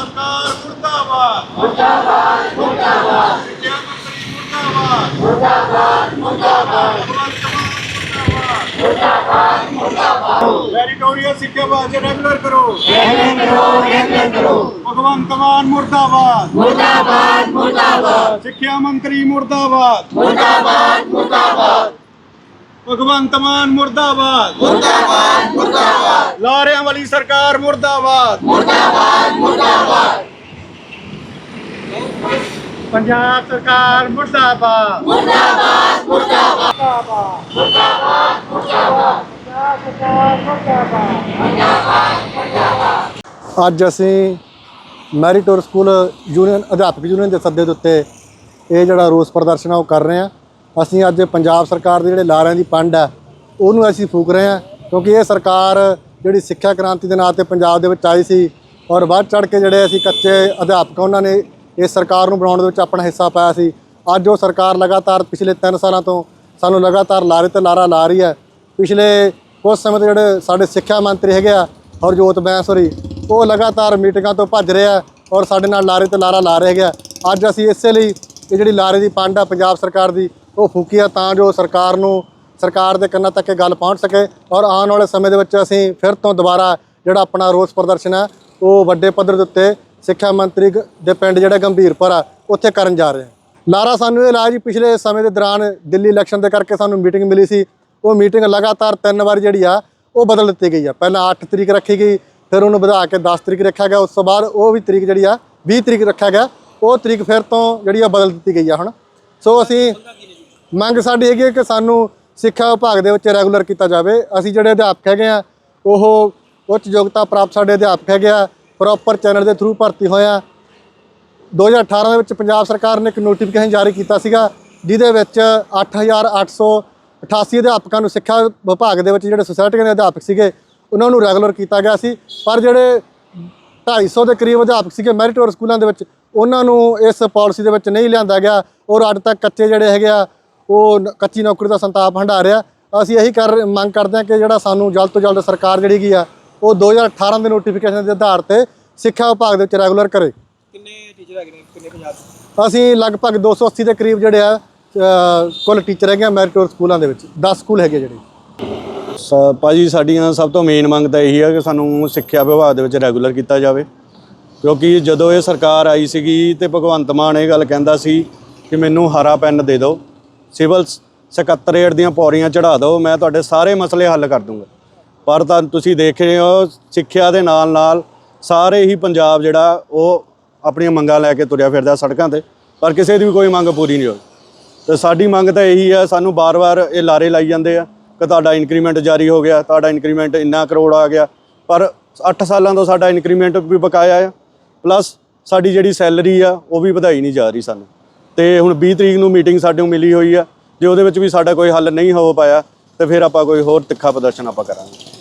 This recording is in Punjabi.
ਸਰਕਾਰ ਮੁਰਦਾਬਾਦ। ਮੁਰਦਾਬਾਦ ਮੁਰਦਾਬਾਦ। ਸਿੱਖਿਆ ਮੰਤਰੀ ਮੁਰਦਾਬਾਦ। ਮੁਰਦਾਬਾਦ ਮੁਰਦਾਬਾਦ। ਮੁਰਦਾਬਾਦ। ਮੁਰਦਾਬਾਦ ਮੈਰੀਟੋਰੀਅਸ ਸਿੱਖਿਆ ਵਾਸਤੇ ਰੈਗੂਲਰ ਕਰੋ। ਰੈਗੂਲਰ ਕਰੋ ਰੈਗੂਲਰ ਕਰੋ। ਭਗਵੰਤ ਮਾਨ ਮੁਰਦਾਬਾਦ। ਮੁਰਦਾਬਾਦ ਮੁਰਦਾਬਾਦ। ਸਿੱਖਿਆ ਮੰਤਰੀ ਮੁਰਦਾਬਾਦ। ਮੁਰਦਾਬਾਦ ਮੁਰਦਾਬਾਦ। ਭਗਵੰਤ ਮਾਨ ਮੁਰਦਾਬਾਦ ਮੁਰਦਾਬਾਦ। ਵਾਲੀ ਸਰਕਾਰ ਮੁਰਦਾਬਾਦ। ਮੁਰਦਾਬਾਦ ਮੁਰਦਾਬਾਦ। ਪੰਜਾਬ ਸਰਕਾਰ ਮੁਰਦਾਬਾਦ। ਅੱਜ ਅਸੀਂ ਮੈਰੀਟੋਰ ਸਕੂਲ ਯੂਨੀਅਨ ਅਧਿਆਪਕ ਯੂਨੀਅਨ ਦੇ ਸੱਦੇ ਦੇ ਉੱਤੇ ਇਹ ਜਿਹੜਾ ਰੋਸ ਪ੍ਰਦਰਸ਼ਨ ਆ ਉਹ ਕਰ ਰਹੇ ਆ ਅਸੀਂ ਅੱਜ ਪੰਜਾਬ ਸਰਕਾਰ ਦੇ ਜਿਹੜੇ ਲਾਰਿਆਂ ਦੀ ਪੰਡ ਹੈ ਉਹਨੂੰ ਅਸੀਂ ਫੂਕ ਰਹੇ ਆ ਕਿਉਂਕਿ ਇਹ ਸਰਕਾਰ ਜਿਹੜੀ ਸਿੱਖਿਆ ਕ੍ਰਾਂਤੀ ਦੇ ਨਾਂ ਤੇ ਪੰਜਾਬ ਦੇ ਵਿੱਚ ਆਈ ਸੀ ਔਰ ਵੱਧ ਚੜ ਕੇ ਜਿਹੜੇ ਅਸੀਂ ਕੱਚੇ ਅਧਿਆਪਕ ਉਹਨਾਂ ਨੇ ਇਸ ਸਰਕਾਰ ਨੂੰ ਬਣਾਉਣ ਦੇ ਵਿੱਚ ਆਪਣਾ ਹਿੱਸਾ ਪਾਇਆ ਸੀ। ਅੱਜ ਉਹ ਸਰਕਾਰ ਲਗਾਤਾਰ ਪਿਛਲੇ 3 ਸਾਲਾਂ ਤੋਂ ਸਾਨੂੰ ਲਗਾਤਾਰ ਲਾਰੇ ਤੇ ਲਾਰਾ ਲਾ ਰਹੀ ਹੈ। ਪਿਛਲੇ ਕੁਝ ਸਮੇਂ ਤੋਂ ਜਿਹੜੇ ਸਾਡੇ ਸਿੱਖਿਆ ਮੰਤਰੀ ਹੈਗੇ ਆ, ਹਰਜੋਤ ਬੈਂਸਰੀ ਉਹ ਲਗਾਤਾਰ ਮੀਟਿੰਗਾਂ ਤੋਂ ਭੱਜ ਰਿਹਾ ਔਰ ਸਾਡੇ ਨਾਲ ਲਾਰੇ ਤੇ ਲਾਰਾ ਲਾ ਰਹੇ ਹੈਗੇ ਆ। ਅੱਜ ਅਸੀਂ ਇਸੇ ਲਈ ਇਹ ਜਿਹੜੀ ਲਾਰੇ ਦੀ ਪੰਡ ਆ ਪੰਜਾਬ ਸਰਕਾਰ ਦੀ, ਉਹ ਫੂਕੀ ਆ ਤਾਂ ਜੋ ਸਰਕਾਰ ਨੂੰ ਸਰਕਾਰ ਦੇ ਕੰਨਾਂ ਤੱਕ ਇਹ ਗੱਲ ਪਹੁੰਚ ਸਕੇ ਔਰ ਆਉਣ ਵਾਲੇ ਸਮੇਂ ਦੇ ਵਿੱਚ ਅਸੀਂ ਫਿਰ ਤੋਂ ਦੁਬਾਰਾ ਜਿਹੜਾ ਆਪਣਾ ਰੋਸ ਪ੍ਰਦਰਸ਼ਨ ਹੈ, ਉਹ ਵੱਡੇ ਪੱਧਰ ਦੇ ਉੱਤੇ ਸਿੱਖਿਆ ਮੰਤਰੀ ਗ- ਦੇ ਪਿੰਡ ਜਿਹੜਾ ਗੰਭੀਰਪੁਰ ਆ, ਉੱਥੇ ਕਰਨ ਜਾ ਰਹੇ ਹਾਂ। ਲਾਰਾ ਸਾਨੂੰ ਇਹ ਲਾਇਆ ਜੀ, ਪਿਛਲੇ ਸਮੇਂ ਦੇ ਦੌਰਾਨ ਦਿੱਲੀ ਇਲੈਕਸ਼ਨ ਦੇ ਕਰਕੇ ਸਾਨੂੰ ਮੀਟਿੰਗ ਮਿਲੀ ਸੀ। ਉਹ ਮੀਟਿੰਗ ਲਗਾਤਾਰ ਤਿੰਨ ਵਾਰ ਜਿਹੜੀ ਆ, ਉਹ ਬਦਲ ਦਿੱਤੀ ਗਈ ਆ। ਪਹਿਲਾਂ 8 ਤਰੀਕ ਰੱਖੀ ਗਈ, ਫਿਰ ਉਹਨੂੰ ਵਧਾ ਕੇ 10 ਤਰੀਕ ਰੱਖਿਆ ਗਿਆ। ਉਸ ਤੋਂ ਬਾਅਦ ਉਹ ਵੀ ਤਰੀਕ ਜਿਹੜੀ ਆ 20 ਤਰੀਕ ਰੱਖਿਆ ਗਿਆ। ਉਹ ਤਰੀਕ ਫਿਰ ਤੋਂ ਜਿਹੜੀ ਆ ਬਦਲ ਦਿੱਤੀ ਗਈ ਆ ਹੁਣ। ਸੋ ਅਸੀਂ ਮੰਗ ਸਾਡੀ ਹੈਗੀ ਹੈ ਕਿ ਸਾਨੂੰ ਸਿੱਖਿਆ ਵਿਭਾਗ ਦੇ ਵਿੱਚ ਰੈਗੂਲਰ ਕੀਤਾ ਜਾਵੇ। ਅਸੀਂ ਜਿਹੜੇ ਅਧਿਆਪਕ ਹੈਗੇ ਆ, ਉਹ ਉੱਚ ਯੋਗਤਾ ਪ੍ਰਾਪਤ ਸਾਡੇ ਅਧਿਆਪਕ ਹੈਗੇ ਆ ਪ੍ਰੋਪਰ ਚੈਨਲ ਦੇ ਥਰੂ ਭਰਤੀ ਹੋਏ ਆ। 2018 ਦੇ ਵਿੱਚ ਪੰਜਾਬ ਸਰਕਾਰ ਨੇ ਇੱਕ ਨੋਟੀਫਿਕੇਸ਼ਨ ਜਾਰੀ ਕੀਤਾ ਸੀਗਾ, ਜਿਹਦੇ ਵਿੱਚ 8888 ਅਧਿਆਪਕਾਂ ਨੂੰ ਸਿੱਖਿਆ ਵਿਭਾਗ ਦੇ ਵਿੱਚ ਜਿਹੜੇ ਸੁਸਾਇਟੀਆਂ ਦੇ ਅਧਿਆਪਕ ਸੀਗੇ, ਉਹਨਾਂ ਨੂੰ ਰੈਗੂਲਰ ਕੀਤਾ ਗਿਆ ਸੀ। ਪਰ ਜਿਹੜੇ 250 ਦੇ ਕਰੀਬ ਅਧਿਆਪਕ ਸੀਗੇ ਮੈਰਿਟੋਰ ਸਕੂਲਾਂ ਦੇ ਵਿੱਚ, ਉਹਨਾਂ ਨੂੰ ਇਸ ਪਾਲਿਸੀ ਦੇ ਵਿੱਚ ਨਹੀਂ ਲਿਆਂਦਾ ਗਿਆ। ਔਰ ਅੱਜ ਤੱਕ ਕੱਚੇ ਜਿਹੜੇ ਹੈਗੇ ਆ ਉਹ ਕੱਚੀ ਨੌਕਰੀ ਦਾ ਸੰਤਾਪ ਹੰਢਾ ਰਿਹਾ ਅਸੀਂ ਇਹੀ ਕਰ ਮੰਗ ਕਰਦੇ ਹਾਂ ਕਿ ਜਿਹੜਾ ਸਾਨੂੰ ਜਲਦ ਤੋਂ ਜਲਦ ਸਰਕਾਰ ਜਿਹੜੀ ਹੈਗੀ ਆ ਉਹ 2018 ਦੇ ਨੋਟੀਫਿਕੇਸ਼ਨ ਦੇ ਆਧਾਰ ਤੇ ਸਿੱਖਿਆ ਵਿਭਾਗ ਦੇ ਵਿੱਚ ਰੈਗੂਲਰ ਕਰੇ। ਕਿੰਨੇ ਟੀਚਰ ਹੈਗੇ ਨੇ? ਕਿੰਨੇ ਪੰਜਾਬ ਅਸੀਂ ਲਗਭਗ 280 ਦੇ ਕਰੀਬ ਜਿਹੜੇ ਆ ਕੁੱਲ ਟੀਚਰ ਹੈਗੇ ਆ ਮੈਰਿਟੋਰ ਸਕੂਲਾਂ ਦੇ ਵਿੱਚ। 10 ਸਕੂਲ ਹੈਗੇ ਜਿਹੜੇ। ਸ- ਭਾਜੀ ਸਾਡੀਆਂ ਸਭ ਤੋਂ ਮੇਨ ਮੰਗ ਤਾਂ ਇਹੀ ਹੈ ਕਿ ਸਾਨੂੰ ਸਿੱਖਿਆ ਵਿਭਾਗ ਦੇ ਵਿੱਚ ਰੈਗੂਲਰ ਕੀਤਾ ਜਾਵੇ। ਕਿਉਂਕਿ ਜਦੋਂ ਇਹ ਸਰਕਾਰ ਆਈ ਸੀਗੀ ਤੇ ਭਗਵੰਤ ਮਾਨ ਇਹ ਗੱਲ ਕਹਿੰਦਾ ਸੀ ਕਿ ਮੈਨੂੰ ਹਰਾ ਪੈਨ ਦੇ ਦਿਓ ਸਿਵਲ ਸਕੱਤਰੇਟ ਦੀਆਂ ਪੌੜੀਆਂ ਚੜਾ ਦਿਓ, ਮੈਂ ਤੁਹਾਡੇ ਸਾਰੇ ਮਸਲੇ ਹੱਲ ਕਰ ਦੂੰਗਾ। ਪਰ ਤਾਂ ਤੁਸੀਂ ਦੇਖ ਰਹੇ ਹੋ, ਸਿੱਖਿਆ ਦੇ ਨਾਲ ਨਾਲ ਸਾਰੇ ਹੀ ਪੰਜਾਬ ਜਿਹੜਾ, ਉਹ ਆਪਣੀਆਂ ਮੰਗਾਂ ਲੈ ਕੇ ਤੁਰਿਆ ਫਿਰਦਾ ਸੜਕਾਂ ਤੇ, ਪਰ ਕਿਸੇ ਦੀ ਵੀ ਕੋਈ ਮੰਗ ਪੂਰੀ ਨਹੀਂ ਹੋਈ। ਤੇ ਸਾਡੀ ਮੰਗ ਤਾਂ ਇਹੀ ਹੈ ਸਾਨੂੰ ਬਾਰ-ਬਾਰ ਇਹ ਲਾਰੇ ਲਾਈ ਜਾਂਦੇ ਆ ਕਿ ਤੁਹਾਡਾ ਇਨਕਰੀਮੈਂਟ ਜਾਰੀ ਹੋ ਗਿਆ, ਤੁਹਾਡਾ ਇਨਕਰੀਮੈਂਟ ਇੰਨਾ ਕਰੋੜ ਆ ਗਿਆ। ਪਰ 8 ਸਾਲਾਂ ਤੋਂ ਸਾਡਾ ਇਨਕਰੀਮੈਂਟ ਵੀ ਬਕਾਇਆ ਆ ਪਲੱਸ ਸਾਡੀ ਜਿਹੜੀ ਸੈਲਰੀ ਆ, ਉਹ ਵੀ ਵਧਾਈ ਨਹੀਂ ਜਾ ਰਹੀ ਸਾਨੂੰ। ਤੇ ਹੁਣ 20 ਤਰੀਕ ਨੂੰ ਮੀਟਿੰਗ ਸਾਡੇ ਨੂੰ ਮਿਲੀ ਹੋਈ ਆ। ਜੇ ਉਹਦੇ ਵਿੱਚ ਵੀ ਸਾਡਾ ਕੋਈ ਹੱਲ ਨਹੀਂ ਹੋ ਪਾਇਆ, ਤੇ ਫਿਰ ਆਪਾਂ ਕੋਈ ਹੋਰ ਤਿੱਖਾ ਪ੍ਰਦਰਸ਼ਨ ਆਪਾਂ ਕਰਾਂਗੇ।